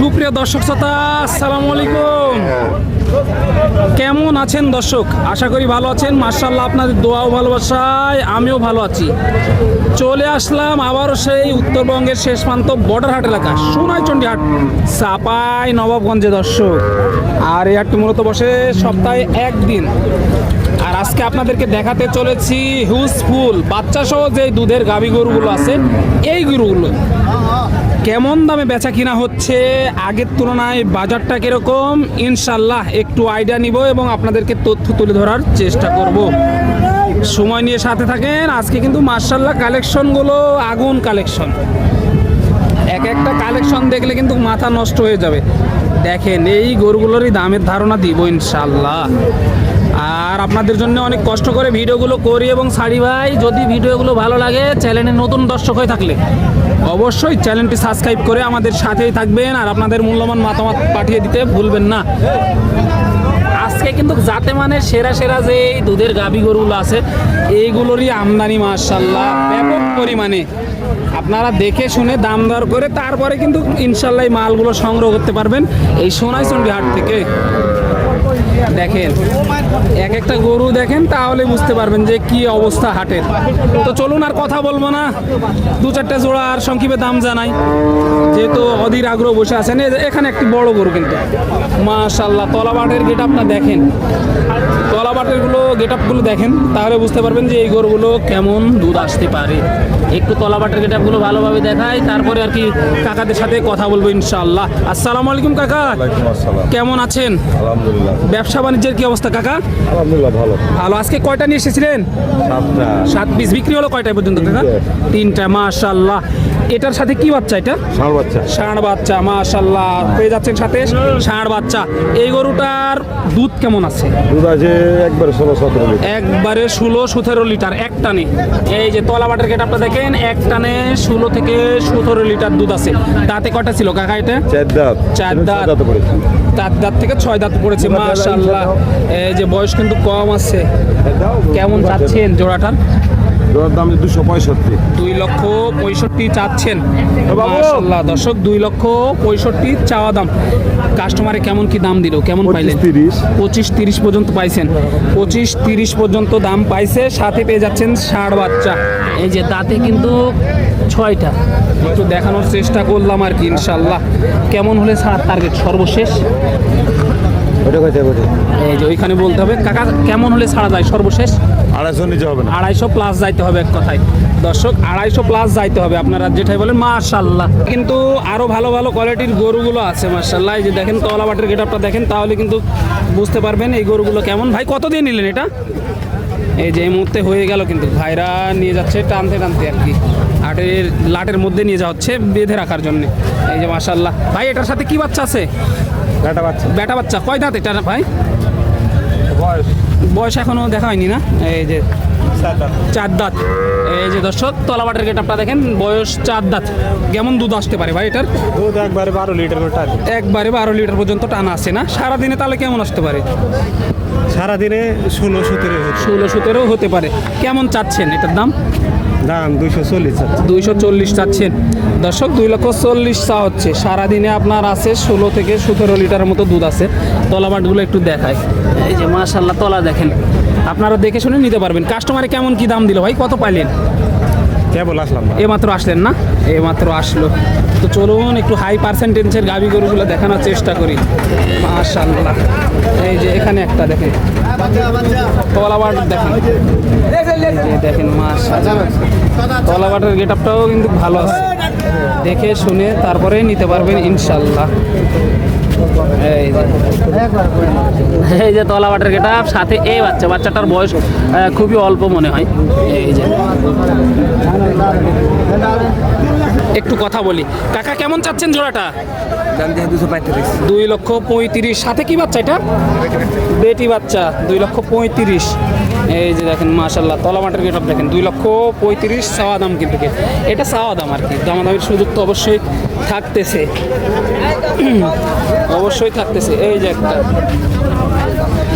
সুপ্রিয় দর্শক শ্রোতা, আসসালামু আলাইকুম। কেমন আছেন দর্শক? আশা করি ভালো আছেন। মার্শাল্লাহ আপনাদের দোয়াও ভালোবাসায়, আমিও ভালো আছি। চলে আসলাম আবারও সেই উত্তরবঙ্গের শেষ প্রান্ত বর্ডার হাট এলাকা সোনাইচন্ডী হাট চাপাই, নবাবগঞ্জে দর্শক। আর এই হাটটি মূলত বসে সপ্তাহে একদিন। আর আজকে আপনাদেরকে দেখাতে চলেছি হিউজফুল বাচ্চা সহ যে দুধের গাভী গরুগুলো আছে, এই গরুগুলো। কেমন দামে বেচা কিনা হচ্ছে? আগের তুলনায় বাজারটা কীরকম? ইনশাল্লাহ একটু আইডিয়া নিব এবং আপনাদেরকে তথ্য তুলে ধরার চেষ্টা করব। সময় নিয়ে সাথে থাকেন। আজকে কিন্তু মার্শাল্লাহ কালেকশনগুলো আগুন কালেকশন এক একটা কালেকশন দেখলে কিন্তু মাথা নষ্ট হয়ে যাবে। দেখেন, এই গরুগুলোরই দামের ধারণা দিব ইনশাল্লাহ আর আপনাদের জন্য অনেক কষ্ট করে ভিডিওগুলো করি এবং ছাড়ি ভাই, যদি ভিডিওগুলো ভালো লাগে, চ্যানেলে নতুন দর্শক হয়ে থাকলে অবশ্যই চ্যানেলটি সাবস্ক্রাইব করে আমাদের সাথেই থাকবেন আর আপনাদের মূল্যবান মতামত পাঠিয়ে দিতে ভুলবেন না। আজকে কিন্তু যাতে মানে সেরা সেরা যে দুধের গাভী গরুগুলো আছে, এইগুলোরই আমদানি মার্শাল্লাহ ব্যাপক পরিমাণে। আপনারা দেখে শুনে দাম দর করে তারপরে কিন্তু ইনশাল্লাহ মালগুলো সংগ্রহ করতে পারবেন এই সোনাইচন্ডী হাট থেকে। দেখেন, এক একটা গরু দেখেন, তাহলে বুঝতে পারবেন যে কি অবস্থা হাটের। তো চলুন আর কথা বলব না। দু চারটে জোড়া আর সংক্ষেপে দাম জানাই। যেহেতু অধীর আগ্রহ বসে আছেন এখানে একটি বড় গরু কিন্তু। মাশাল্লাহ তলাবাটের গেট আপটা দেখেন। তলাবাটেরগুলো গেট আপগুলো দেখেন, তাহলে বুঝতে পারবেন যে এই গরুগুলো কেমন দুধ আসতে পারে। একটু তলাবাটের গেট আপগুলো ভালোভাবে দেখাই তারপরে আর কি কাকাদের সাথে কথা বলব ইনশাল্লাহ আসসালামু আলাইকুম কাকা। কেমন আছেন? আলহামদুলিল্লাহ। ব্যবসা বাণিজ্যের কি অবস্থা কাকা? আলহামদুলিল্লাহ ভালো। ভালো। আজকে কয়টা নিয়ে এসেছিলেন? সাতটা। সাত পিস বিক্রি হলো কয়টা পর্যন্ত কাকা? তিনটা মাশাল্লাহ এটার সাথে কি বাচ্চা এটা? ষাঁড় বাচ্চা। ষাঁড় বাচ্চা মাশাল্লাহ পেয়ে যাচ্ছেন সাথে? ষাঁড়। বাচ্চা। এই গরুটার দুধ কেমন আছে? দুধ আছে একবারে ষোলো সতেরো লিটার। একবারে ষোলো সতেরো লিটার এক টানে এই যে তলা বাটের গেটআপটা দেখেন এক টানে ষোলো থেকে সতেরো লিটার দুধ আছে। তাতে কটা ছিল কাকা এটা চার দাঁত। চার দাঁত। চার দাঁত থেকে ছয় দাঁত পড়েছে মাশাল্লাহ এই যে বয়স কিন্তু কম আছে। কেমন চাচ্ছেন জোড়াটার? জোড়ার দাম দুশো পঁয়ষট্টি। দুই লক্ষ পঁয়ষট্টি চাচ্ছেন। বাবু। মাশাল্লাহ দর্শক দুই লক্ষ পঁয়ষট্টি চাওয়া দাম। কাস্টমারে কেমন কি দাম দিল? কেমন পাইলেন? তিরিশ। পঁচিশ তিরিশ পর্যন্ত পাইছেন। পঁচিশ তিরিশ পর্যন্ত দাম পাইছে সাথে পেয়ে যাচ্ছেন ষাট বাচ্চা। এই যে দাঁতে কিন্তু ছয়টা। একটু দেখানোর চেষ্টা করলাম আর কি ইনশাল্লাহ। কেমন হলে সার টার্গেট সর্বশেষ? এই যে ওইখানে বলতে হবে কাকা কেমন হলে ছাড়া যায় সর্বশেষ? আড়াইশো নিচে হবে না। আড়াইশো প্লাস যাইতে হবে এক কথায়। দর্শক আড়াইশো প্লাস যাইতে হবে আপনারা যেটাই বলেন মার্শাল্লাহ কিন্তু আরও ভালো ভালো কোয়ালিটির গরুগুলো আছে মার্শাল্লাহ যে দেখেন তলাবাটের গেট আপটা দেখেন তাহলে কিন্তু বুঝতে পারবেন এই গরুগুলো কেমন। ভাই কত দিয়ে নিলেন এটা? এই যে এই মুহূর্তে হয়ে গেল কিন্তু। ভাইরা নিয়ে যাচ্ছে টানতে টানতে আর কি। আটের লাটের মধ্যে নিয়ে যাওয়া হচ্ছে বেঁধে রাখার জন্য। এই যে মার্শাল্লাহ ভাই এটার সাথে কি বাচ্চা আছে? একটা বাচ্চা। বেটা বাচ্চা। কয় দাঁত এটা ভাই? বয়স? বয়স এখনও দেখা হয়নি না? এই যে চার দাঁত। এই যে দর্শক তলাবাটের গেট আপনারা দেখেন বয়স চার দাঁত। কেমন দুধ আসতে পারে ভাই এটার? দুধ একবারে বারো লিটার একবারে বারো লিটার পর্যন্ত টানা আসে না? সারাদিনে তাহলে কেমন আসতে পারে? সারাদিনে ষোলো সতেরো ষোলো সতেরো হতে পারে। কেমন চাচ্ছেন এটার দাম? দাম দুইশো চল্লিশ দুইশো চল্লিশ চাচ্ছেন। দর্শক, দুই লক্ষ চল্লিশ চা হচ্ছে। সারাদিনে আপনার আছে ষোলো থেকে সতেরো লিটারের মতো দুধ আছে। তলাবাটগুলো একটু দেখায় এই যে মাশাল্লাহ তলা দেখেন। আপনারা দেখে শুনে নিতে পারবেন। কাস্টমারে কেমন কি দাম দিল ভাই? কত পাইলেন? কেবল আসলাম এমাত্র আসলেন না? এমাত্র আসলো। তো চলুন একটু হাই পার্সেন্টেজের গাবি গরুগুলো দেখানোর চেষ্টা করি। মাশাল্লাহ এই যে এখানে একটা দেখেন। তলাবাট দেখেন। দেখেন মাশাল্লাহ তলাবাটের গেট আপটাও কিন্তু ভালো আছে। দেখে শুনে তারপরে নিতে পারবেন ইনশাল্লাহ এই যে। তলা বাটের গেটা সাথে এই বাচ্চা, বাচ্চাটার বয়স খুবই অল্প মনে হয়। এই যে। একটু কথা বলি। কাকা কেমন চাচ্ছেন জোড়াটা? দুই লক্ষ পঁয়ত্রিশ। সাথে কি বাচ্চা এটা? বেটি বাচ্চা দুই লক্ষ পঁয়ত্রিশ। এই যে দেখেন মাশাল্লাহ তলামাটের গেট দেখেন দুই লক্ষ পঁয়ত্রিশ চাওয়া দাম কিন্তু। এটা চাওয়া দাম আর কি দামাদামির সুযোগ তো অবশ্যই থাকতেছে। অবশ্যই থাকতেছে। এই যে একটা।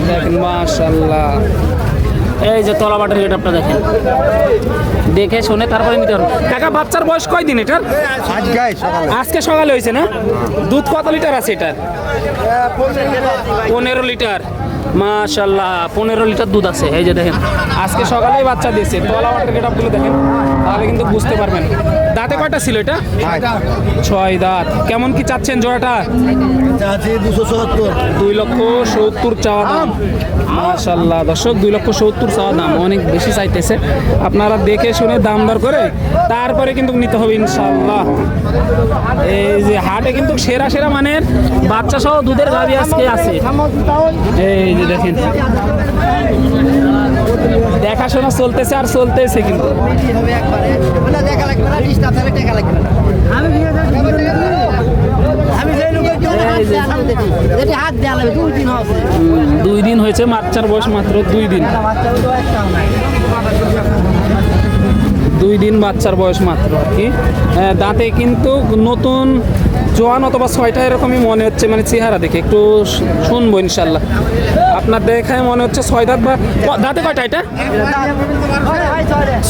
দেখেন মাশাল্লাহ এই যে তলা বাটের গেট আপটা দেখেন। দেখে শুনে তারপরে নিতে হবে কাকা বাচ্চার বয়স কয় দিন এটার আজকে সকালে হয়েছে না? দুধ কত লিটার আছে এটার? পনেরো লিটার। মাশাল্লাহ পনেরো লিটার দুধ আছে এই যে দেখেন। আজকে সকালেই বাচ্চা দিয়েছে তলা বাটের গেট আপগুলো দেখেন তাহলে কিন্তু বুঝতে পারবেন। দাঁতে কয়টা ছিল এটা? ছয়। দাঁত। কেমন কি চাচ্ছেন জোড়াটা? দুই লক্ষ সত্তর চাওয়া দাম। মাশাল্লাহ দর্শক দুই লক্ষ সত্তর চাওয়া দাম অনেক বেশি চাইতেছে। আপনারা দেখে শুনে দাম দর করে তারপরে কিন্তু নিতে হবে ইনশাল্লাহ এই যে হাটে কিন্তু সেরা সেরা মানের বাচ্চা সহ দুধের গাভি আজকে আছে। এই যে দেখেন দেখাশোনা চলতেছে আর চলতেছে কিন্তু। দুই দিন হয়েছে বাচ্চার বয়স মাত্র দুই দিন। দুই দিন বাচ্চার বয়স মাত্র আর কি। দাঁতে কিন্তু নতুন জোয়ান অথবা ছয়টা এরকমই মনে হচ্ছে মানে চেহারা দেখে। একটু শুনব ইনশাল্লাহ। আপনার দেখায় মনে হচ্ছে ছয় দাঁত বা দাঁতে কয়টা এটা?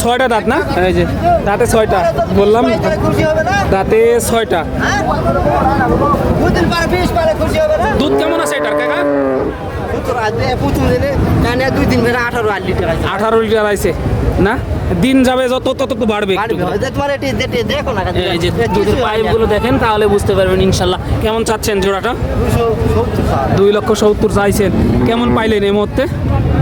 ছয়টা দাঁত না? এই যে দাঁতে ছয়টা। বললাম দাঁতে ছয়টা। দুধ কেমন আছে এটার কাকা? পুতুল আসবে কানে দুই দিন ধরে আঠারো আট লিটার আছে। আঠারো লিটার আছে। না? দিন যাবে যত তত তো বাড়বে এই যে দুধের পাইপগুলো দেখেন তাহলে বুঝতে পারবেন ইনশাল্লাহ। কেমন চাচ্ছেন জোড়াটা। দুই লক্ষ সত্তর চাইছেন। কেমন পাইলেন এই মুহূর্তে?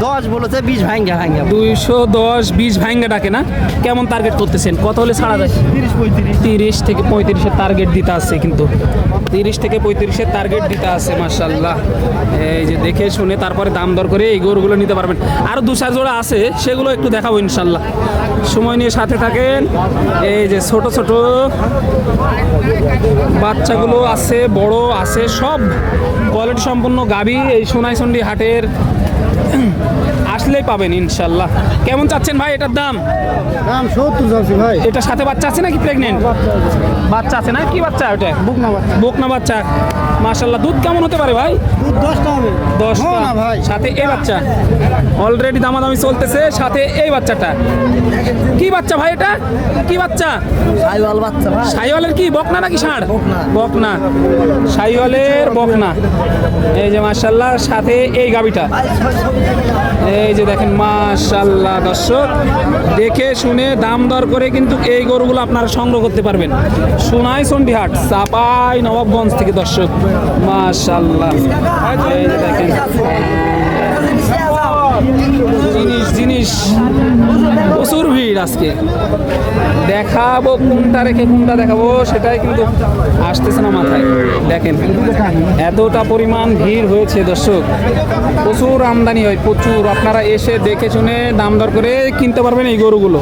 দশ বলেছে, বিশ ভাঙ্গা ভাঙ্গা দুইশো দশ, বিশ ভাঙ্গা ডাকে না? কেমন টার্গেট করতেছেন? কত হলে ছাড়া যায়? তিরিশ পঁয়ত্রিশ তিরিশ থেকে পঁয়ত্রিশের টার্গেট দিতে আছে কিন্তু। তিরিশ থেকে পঁয়ত্রিশের টার্গেট দিতে আছে মার্শাল্লাহ এই যে দেখে শুনে তারপরে দাম দর করে এই গরুগুলো নিতে পারবেন। আরও দু চার জোড়া আছে, সেগুলো একটু দেখাবো ইনশাল্লাহ সময় নিয়ে সাথে থাকেন। এই যে ছোট ছোট বাচ্চাগুলো আছে, বড় আছে, সব কোয়ালিটি সম্পন্ন গাবি এই সোনাইসন্ডি হাটের আসলেই পাবেন ইনশাল্লাহ। কেমন চাচ্ছেন ভাই এটার দাম? দাম সত্তর চাচ্ছি ভাই। এটার সাথে বাচ্চা আছে নাকি প্রেগনেন্ট বাচ্চা আছে। না? কি বাচ্চা ওটা? বুক না বুকনা বকনা বাচ্চা। মাশাল্লাহ দুধ কেমন হতে পারে ভাই? দশটা হবে। ভাই। সাথে এই বাচ্চা। অলরেডি দামাদামি চলতেছে সাথে এই বাচ্চাটা। কি বাচ্চা ভাই এটা? কি বাচ্চা? সাইওয়াল বাচ্চা সাইওয়ালের কি বকনা নাকি ষাঁড়? বকনা। সাইওয়ালের বকনা। এই যে মাশাল্লাহ সাথে এই গাবিটা এই যে দেখেন মাশাল্লাহ দর্শক। দেখে শুনে দাম দর করে কিন্তু এই গরুগুলো আপনারা সংগ্রহ করতে পারবেন। সোনাই চন্ডিহাট চাপাই নবাবগঞ্জ থেকে দর্শক। মাশাল্লাহ এই দেখেন। জিনিস জিনিস। প্রচুর ভিড় আজকে। দেখাবো কোনটা রেখে কোনটা দেখাবো, সেটাই কিন্তু আসতেছে না মাথায়। দেখেন, এতটা পরিমাণ ভিড় হয়েছে দর্শক। প্রচুর আমদানি হয়, প্রচুর। আপনারা এসে দেখে শুনে দাম দর করে কিনতে পারবেন এই গরুগুলো।